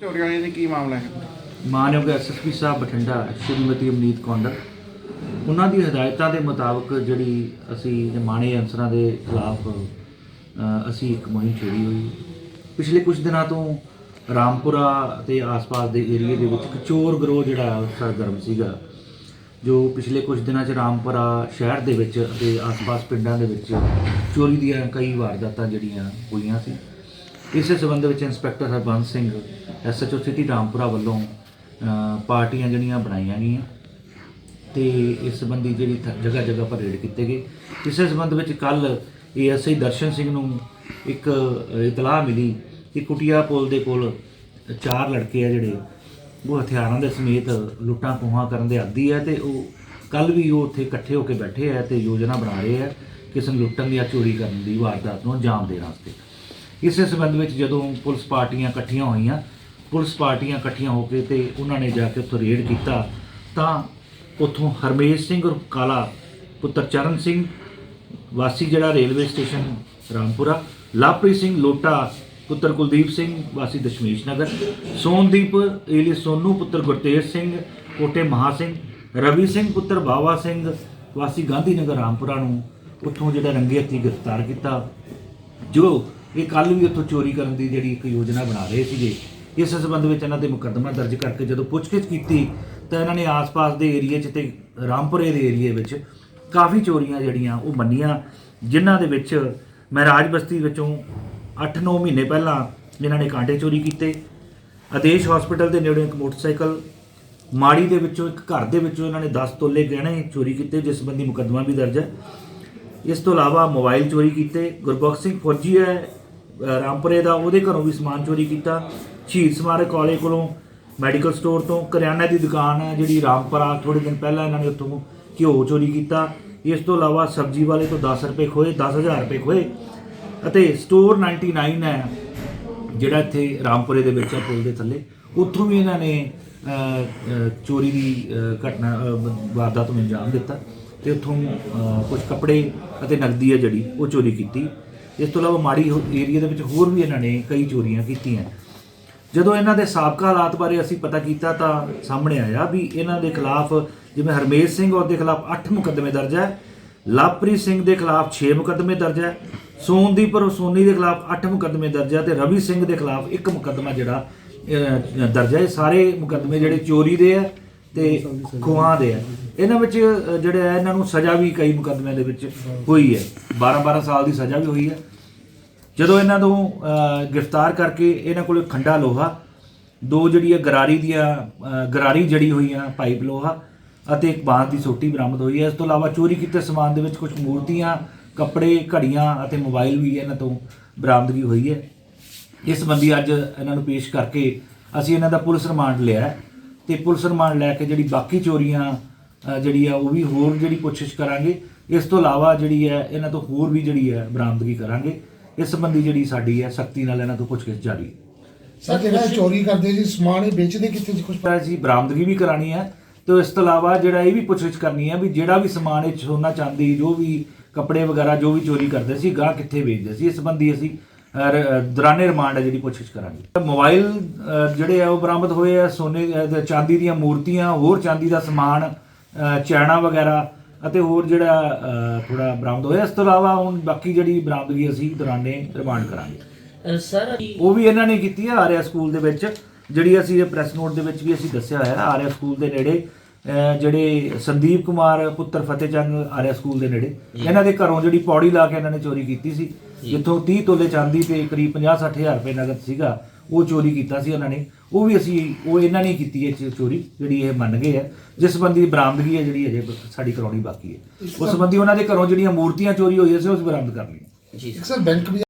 ਚੋਰੀ ਵਾਲੇ ਦੀ ਕੀ ਮਾਮਲਾ ਹੈ? ਮਾਨਯੋਗ ਐਸਐਸਪੀ ਸਾਹਿਬ ਬਠਿੰਡਾ ਸ਼੍ਰੀਮਤੀ ਅਮਨੀਤ ਕੌਂਡਲ। ਉਹਨਾਂ ਦੀ ਹਦਾਇਤਾਂ ਦੇ ਮੁਤਾਬਕ ਜਿਹੜੀ ਅਸੀਂ ਮਾਣੇ ਅਨਸਰਾਂ ਦੇ ਖਿਲਾਫ ਅ, ਅਸੀਂ ਇੱਕ ਮੁਹਿੰਮ ਛੇੜੀ ਹੋਈ। ਪਿਛਲੇ ਕੁਝ ਦਿਨਾਂ ਤੋਂ ਰਾਮਪੁਰਾ ਤੇ ਆਸ-ਪਾਸ ਦੇ ਏਰੀਏ ਦੇ ਵਿੱਚ ਇੱਕ ਚੋਰ ਗਰੋਹ ਜਿਹੜਾ ਉਹ ਸਰਗਰਮ ਸੀਗਾ। ਜੋ ਪਿਛਲੇ ਕੁਝ ਦਿਨਾਂ 'ਚ ਰਾਮਪੁਰਾ ਸ਼ਹਿਰ ਦੇ ਵਿੱਚ ਅਤੇ ਆਸ-ਪਾਸ ਪਿੰਡਾਂ ਦੇ ਵਿੱਚ ਚੋਰੀ ਦੀਆਂ ਕਈ ਵਾਰਦਾਤਾਂ ਜਿਹੜੀਆਂ ਹੋਈਆਂ ਸੀ। ਇਸੇ ਸਬੰਧ ਵਿੱਚ inspector Harbans Singh SHO city Rampura ਵੱਲੋਂ ਪਾਰਟੀਆਂ ਜਿਹੜੀਆਂ ਬਣਾਈਆਂ ਗਈਆਂ ਤੇ ਇਸ ਸੰਬੰਧੀ ਜਿਹੜੀ ਜਗ੍ਹਾ ਜਗ੍ਹਾ ਪਰ ਰੇਡ ਕੀਤੇ ਗਏ। ਇਸੇ ਸੰਬੰਧ ਵਿੱਚ ਕੱਲ ਏਐਸਆਈ ਦਰਸ਼ਨ ਸਿੰਘ ਨੂੰ ਇੱਕ ਇਤਲਾਹ ਮਿਲੀ ਕਿ ਕੁਟਿਆ ਪੁਲ ਦੇ ਕੋਲ ਚਾਰ ਲੜਕੇ ਆ ਜਿਹੜੇ, ਉਹ ਹਥਿਆਰਾਂ ਦੇ ਸਮੇਤ ਲੁੱਟਾਂ ਖੋਹਾਂ ਕਰਨ ਦੇ ਆਦੀ ਹੈ ਤੇ ਉਹ ਕੱਲ ਵੀ ਉਹ ਉੱਥੇ ਇਕੱਠੇ ਹੋ ਕੇ ਬੈਠੇ ਆ ਤੇ ਯੋਜਨਾ ਬਣਾ ਰਹੇ ਆ ਕਿਸੇ ਨੂੰ ਲੁੱਟਣ ਜਾਂ ਚੋਰੀ ਕਰਨ ਦੀ ਵਾਰਦਾਤ ਨੂੰ ਅੰਜਾਮ ਦੇਣ ਵਾਸਤੇ। ਇਸੇ ਸੰਬੰਧ ਵਿੱਚ ਜਦੋਂ ਪੁਲਿਸ ਪਾਰਟੀਆਂ ਇਕੱਠੀਆਂ ਹੋਈਆਂ, ਪੁਲਿਸ ਪਾਰਟੀਆਂ ਇਕੱਠੀਆਂ ਹੋ ਕੇ ਤੇ ਉਹਨਾਂ ਨੇ ਜਾ ਕੇ ਉੱਥੋਂ ਰੇਡ ਕੀਤਾ, ਤਾਂ ਉੱਥੋਂ ਹਰਮੇਸ਼ ਸਿੰਘ ਔਰ ਕਾਲਾ ਪੁੱਤਰ ਚਰਨ ਸਿੰਘ, ਵਾਸੀ ਜਿਹੜਾ ਰੇਲਵੇ ਸਟੇਸ਼ਨ ਰਾਮਪੁਰਾ, ਲਵਪ੍ਰੀਤ ਸਿੰਘ ਲੋਟਾ ਪੁੱਤਰ ਕੁਲਦੀਪ ਸਿੰਘ, ਵਾਸੀ ਦਸ਼ਮੇਸ਼ ਨਗਰ, ਸੋਨਦੀਪ ਏਲੀ ਸੋਨੂ ਪੁੱਤਰ ਗੁਰਤੇਜ ਸਿੰਘ, ਕੋਟੇ ਮਹਾ ਸਿੰਘ, ਰਵੀ ਸਿੰਘ ਪੁੱਤਰ ਬਾਵਾ ਸਿੰਘ, ਵਾਸੀ ਗਾਂਧੀ ਨਗਰ ਰਾਮਪੁਰਾ ਨੂੰ ਉੱਥੋਂ ਜਿਹੜਾ ਰੰਗੇ ਹੱਥੀ ਗ੍ਰਿਫਤਾਰ ਕੀਤਾ, ਜੋ ਇਹ ਕੱਲ ਵੀ ਉੱਥੋਂ ਚੋਰੀ ਕਰਨ ਦੀ ਜਿਹੜੀ ਇੱਕ ਯੋਜਨਾ ਬਣਾ ਰਹੇ ਸੀਗੇ, ਇਸ ਸੰਬੰਧ ਵਿੱਚ ਇਹਨਾਂ ਦੇ ਮੁਕੱਦਮਾ ਦਰਜ ਕਰਕੇ ਜਦੋਂ ਪੁੱਛਗਿੱਛ ਕੀਤੀ, ਤਾਂ ਇਹਨਾਂ ਨੇ ਆਸ-ਪਾਸ ਦੇ ਏਰੀਏ 'ਚ ਤੇ ਰਾਮਪੁਰੇ ਦੇ ਏਰੀਏ ਵਿੱਚ ਕਾਫੀ ਚੋਰੀਆਂ ਜਿਹੜੀਆਂ ਉਹ ਮੰਨੀਆਂ, ਜਿਨ੍ਹਾਂ ਦੇ ਵਿੱਚ ਮਹਿਰਾਜ ਬਸਤੀ ਵਿੱਚੋਂ 8-9 ਮਹੀਨੇ ਪਹਿਲਾਂ ਇਹਨਾਂ ਨੇ ਕਾਂਟੇ ਚੋਰੀ ਕੀਤੇ, ਆਦੇਸ਼ ਹਸਪੀਟਲ ਦੇ ਨੇੜੇ ਇੱਕ ਮੋਟਰਸਾਈਕਲ, ਮਾੜੀ ਦੇ ਵਿੱਚੋਂ ਇੱਕ ਘਰ ਦੇ ਵਿੱਚੋਂ ਇਹਨਾਂ ਨੇ 10 ਤੋਲੇ ਗਹਿਣੇ ਚੋਰੀ ਕੀਤੇ, ਜਿਸ ਸੰਬੰਧੀ ਮੁਕੱਦਮਾ ਵੀ ਦਰਜ ਹੈ। ਇਸ ਤੋਂ ਇਲਾਵਾ ਮੋਬਾਈਲ ਚੋਰੀ ਕੀਤੇ, ਗੁਰਬਖਸ਼ ਸਿੰਘ ਫੌਜੀ ਹੈ ਰਾਮਪੁਰੇ ਦਾ ਉਹਦੇ ਘਰੋਂ ਵੀ ਸਮਾਨ ਚੋਰੀ ਕੀਤਾ। ਸ਼ਹੀਦ ਸਮਾਰਕ ਕਾਲਜ ਕੋਲੋਂ ਮੈਡੀਕਲ ਸਟੋਰ ਤੋਂ ਕਰਿਆਨਾ ਦੀ ਦੁਕਾਨ ਹੈ ਜਿਹੜੀ ਰਾਮਪੁਰਾ ਥੋੜੇ ਦਿਨ ਪਹਿਲਾਂ ਇਹਨਾਂ ਨੇ ਉੱਥੋਂ ਘਿਓ ਚੋਰੀ ਕੀਤਾ। ਇਸ ਤੋਂ ਇਲਾਵਾ ਸਬਜ਼ੀ ਵਾਲੇ ਤੋਂ 10 ਰੁਪਏ ਖੋਏ 10000 ਰੁਪਏ ਖੋਏ। ਅਤੇ ਸਟੋਰ 99 ਹੈ ਜਿਹੜਾ ਇੱਥੇ ਰਾਮਪੁਰੇ ਦੇ ਵਿੱਚ ਹੈ ਪੁਲ ਦੇ ਥੱਲੇ। ਉੱਥੋਂ ਵੀ ਇਹਨਾਂ ਨੇ ਚੋਰੀ ਦੀ ਘਟਨਾ ਅ, ਵਾਰਦਾਤ ਨੂੰ ਅੰਜਾਮ ਦਿੱਤਾ। ਤੇ ਉੱਥੋਂ ਅ, ਕੁਝ ਕੱਪੜੇ ਅਤੇ ਨਕਦੀ ਹੈ ਜਿਹੜੀ ਉਹ ਚੋਰੀ ਕੀਤੀ। ਇਸ ਤੋਂ ਇਲਾਵਾ ਮਾੜੀ ਏਰੀਆ ਦੇ ਵਿੱਚ ਹੋਰ ਵੀ ਇਹਨਾਂ ਨੇ ਕਈ ਚੋਰੀਆਂ ਕੀਤੀਆਂ। ਜਦੋਂ ਇਹਨਾਂ ਦੇ ਸਾਬਕਾ ਹਾਲਾਤ ਬਾਰੇ ਅਸੀਂ ਪਤਾ ਕੀਤਾ ਤਾਂ ਸਾਹਮਣੇ ਆਇਆ ਵੀ ਇਹਨਾਂ ਦੇ ਖਿਲਾਫ ਜਿਵੇਂ ਹਰਮੇਸ਼ ਸਿੰਘ ਔਰ ਦੇ ਖਿਲਾਫ 8 ਮੁਕੱਦਮੇ ਦਰਜ ਹੈ, ਲਵਪ੍ਰੀਤ ਸਿੰਘ ਦੇ ਖਿਲਾਫ 6 ਮੁਕੱਦਮੇ ਦਰਜ ਹੈ, ਸੋਨਦੀਪ ਔਰ ਸੋਨੀ ਦੇ ਖਿਲਾਫ 8 ਮੁਕੱਦਮੇ ਦਰਜ ਹੈ ਤੇ ਰਵੀ ਸਿੰਘ ਦੇ ਖਿਲਾਫ ਇੱਕ ਮੁਕੱਦਮਾ ਜਿਹੜਾ ਦਰਜ ਹੈ। ਇਹ ਸਾਰੇ ਮੁਕੱਦਮੇ ਜਿਹੜੇ ਚੋਰੀ ਦੇ ਆ ਤੇ ਖੋਹਾਂ ਦੇ ਆ। ਇਹਨਾਂ ਵਿੱਚ ਜਿਹੜੇ ਆ, ਇਹਨਾਂ ਨੂੰ ਸਜ਼ਾ ਵੀ ਕਈ ਮੁਕੱਦਮਿਆਂ ਦੇ ਵਿੱਚ ਹੋਈ ਹੈ। 12 12 ਸਾਲ ਦੀ ਸਜ਼ਾ ਵੀ ਹੋਈ ਹੈ। ਜਦੋਂ ਇਹਨਾਂ ਨੂੰ ਗ੍ਰਿਫਤਾਰ ਕਰਕੇ ਇਹਨਾਂ ਕੋਲ ਖੰਡਾ ਲੋਹਾ, ਦੋ ਜਿਹੜੀ ਹੈ ਗਰਾਰੀ ਦੀਆਂ ਗਰਾਰੀ ਜੜੀ ਹੋਈਆਂ ਪਾਈਪ ਲੋਹਾ ਅਤੇ ਇੱਕ ਬਾਂਸ ਦੀ ਸੋਟੀ ਬਰਾਮਦ ਹੋਈ ਹੈ। ਇਸ ਤੋਂ ਇਲਾਵਾ ਚੋਰੀ ਕੀਤੇ ਸਮਾਨ ਦੇ ਵਿੱਚ ਕੁਝ ਮੂਰਤੀਆਂ, ਕੱਪੜੇ, ਘੜੀਆਂ ਅਤੇ ਮੋਬਾਈਲ ਵੀ ਇਹਨਾਂ ਤੋਂ ਬਰਾਮਦਗੀ ਹੋਈ ਹੈ। ਇਸ ਸੰਬੰਧੀ ਅੱਜ ਇਹਨਾਂ ਨੂੰ ਪੇਸ਼ ਕਰਕੇ ਅਸੀਂ ਇਹਨਾਂ ਦਾ ਪੁਲਿਸ ਰਿਮਾਂਡ ਲਿਆ ਹੈ। ਤੇ ਪੁਲਿਸ ਰਿਮਾਂਡ ਲੈ ਕੇ ਜਿਹੜੀ ਬਾਕੀ ਚੋਰੀਆਂ ਅ, ਜਿਹੜੀ ਆ ਉਹ ਵੀ ਹੋਰ ਜਿਹੜੀ ਪੁੱਛਿਸ਼ ਕਰਾਂਗੇ। ਇਸ ਤੋਂ ਇਲਾਵਾ ਜਿਹੜੀ ਹੈ ਇਹਨਾਂ ਤੋਂ ਹੋਰ ਵੀ ਜਿਹੜੀ ਹੈ ਬਰਾਮਦਗੀ ਕਰਾਂਗੇ। ਇਸ ਸੰਬੰਧੀ ਜਿਹੜੀ ਸਾਡੀ ਹੈ ਸਖਤੀ ਨਾਲ ਇਹਨਾਂ ਤੋਂ ਪੁੱਛਗਿੱਛ ਜਾਰੀ। ਹੈ ਸਰ ਜਿਹੜਾ ਇਹ ਚੋਰੀ ਕਰਦੇ ਜੀ ਸਮਾਨ ਇਹ ਵੇਚਦੇ ਕਿੱਥੇ ਜੀ ਕੁਝ ਪਰ ਅਸੀਂ ਬਰਾਮਦਗੀ ਵੀ ਕਰਾਣੀ ਹੈ ਤੇ ਇਸ ਤੋਂ ਇਲਾਵਾ ਜਿਹੜਾ ਇਹ ਵੀ ਪੁੱਛਗਿੱਛ ਕਰਨੀ ਹੈ ਵੀ ਜਿਹੜਾ ਵੀ ਸਮਾਨ ਇਹ ਸੋਨਾ ਚਾਂਦੀ ਜੋ ਵੀ ਕੱਪੜੇ ਵਗੈਰਾ ਜੋ ਵੀ ਚੋਰੀ ਕਰਦੇ ਸੀ ਗਾਹ ਕਿੱਥੇ ਵੇਚਦੇ ਸੀ? ਇਸ ਸੰਬੰਧੀ ਅਸੀਂ ਦੌਰਾਨੇ ਰਿਮਾਂਡ ਹੈ ਜਿਹੜੀ ਪੁੱਛਗਿੱਛ ਕਰਾਂਗੇ। ਮੋਬਾਈਲ ਜਿਹੜੇ ਆ ਉਹ ਬਰਾਮਦ ਹੋਏ ਆ ਸੋਨੇ ਚਾਂਦੀ ਦੀਆਂ ਮੂਰਤੀਆਂ ਹੋਰ ਚਾਂਦੀ ਦਾ ਸਮਾਨ ਚੈਨਾ ਵਗੈਰਾ ਅਤੇ ਹੋਰ ਜਿਹੜਾ ਥੋੜਾ ਬਰਾਮਦ ਹੋਇਆ। ਇਸ ਤੋਂ ਇਲਾਵਾ ਹੁਣ ਬਾਕੀ ਜਿਹੜੀ ਬਰਾਮਦਗੀ ਅਸੀਂ ਦੌਰਾਨੇ ਰਿਮਾਂਡ ਕਰਾਂਗੇ। ਸਰ ਉਹ ਵੀ ਇਹਨਾਂ ਨੇ ਕੀਤੀ ਹੈ ਆਰਿਆ ਸਕੂਲ ਦੇ ਵਿੱਚ। ਜਿਹੜੀ ਅਸੀਂ ਇਹ ਪ੍ਰੈਸ ਨੋਟ ਦੇ ਵਿੱਚ ਵੀ ਅਸੀਂ ਦੱਸਿਆ ਹੋਇਆ ਹੈ ਆਰਿਆ ਸਕੂਲ ਦੇ ਨੇੜੇ ਜਿਹੜੇ ਸੰਦੀਪ ਕੁਮਾਰ ਪੁੱਤਰ ਫਤਿਹਚੰਦ ਆਰਿਆ ਸਕੂਲ ਦੇ ਨੇੜੇ। ਇਹਨਾਂ ਦੇ ਘਰੋਂ ਜਿਹੜੀ ਪੌੜੀ ਲਾ ਕੇ ਇਹਨਾਂ ਨੇ ਚੋਰੀ ਕੀਤੀ ਸੀ। ਜਿੱਥੋਂ 30 ਤੋਲੇ ਚਾਂਦੀ ਤੇ ਕਰੀਬ 50 ਹਜ਼ਾਰ ਰੁਪਏ ਨਗਦ ਸੀਗਾ ਉਹ ਚੋਰੀ ਕੀਤਾ ਸੀ ਉਹਨਾਂ ਨੇ। ਉਹ ਵੀ ਅਸੀਂ ਉਹ ਇਹਨਾਂ ਨੇ ਕੀਤੀ ਹੈ ਚ- ਚੋਰੀ ਜਿਹੜੀ ਇਹ ਮੰਨ ਗਏ ਹੈ ਜਿਸ ਸੰਬੰਧੀ ਬਰਾਮਦਗੀ ਹੈ ਜਿਹੜੀ ਅਜੇ ਸਾਡੀ ਕਰਾਉਣੀ ਬਾਕੀ ਹੈ। ਉਸ ਸੰਬੰਧੀ ਉਹਨਾਂ ਦੇ ਘਰੋਂ ਜਿਹੜੀਆਂ ਮੂਰਤੀਆਂ ਚੋਰੀ ਹੋਈਆਂ ਸੀ ਉਸ ਬਰਾਮਦ ਕਰ ਲਈਆਂ। ਜੀ। ਸਰ ਬੈਂਕ ਵੀ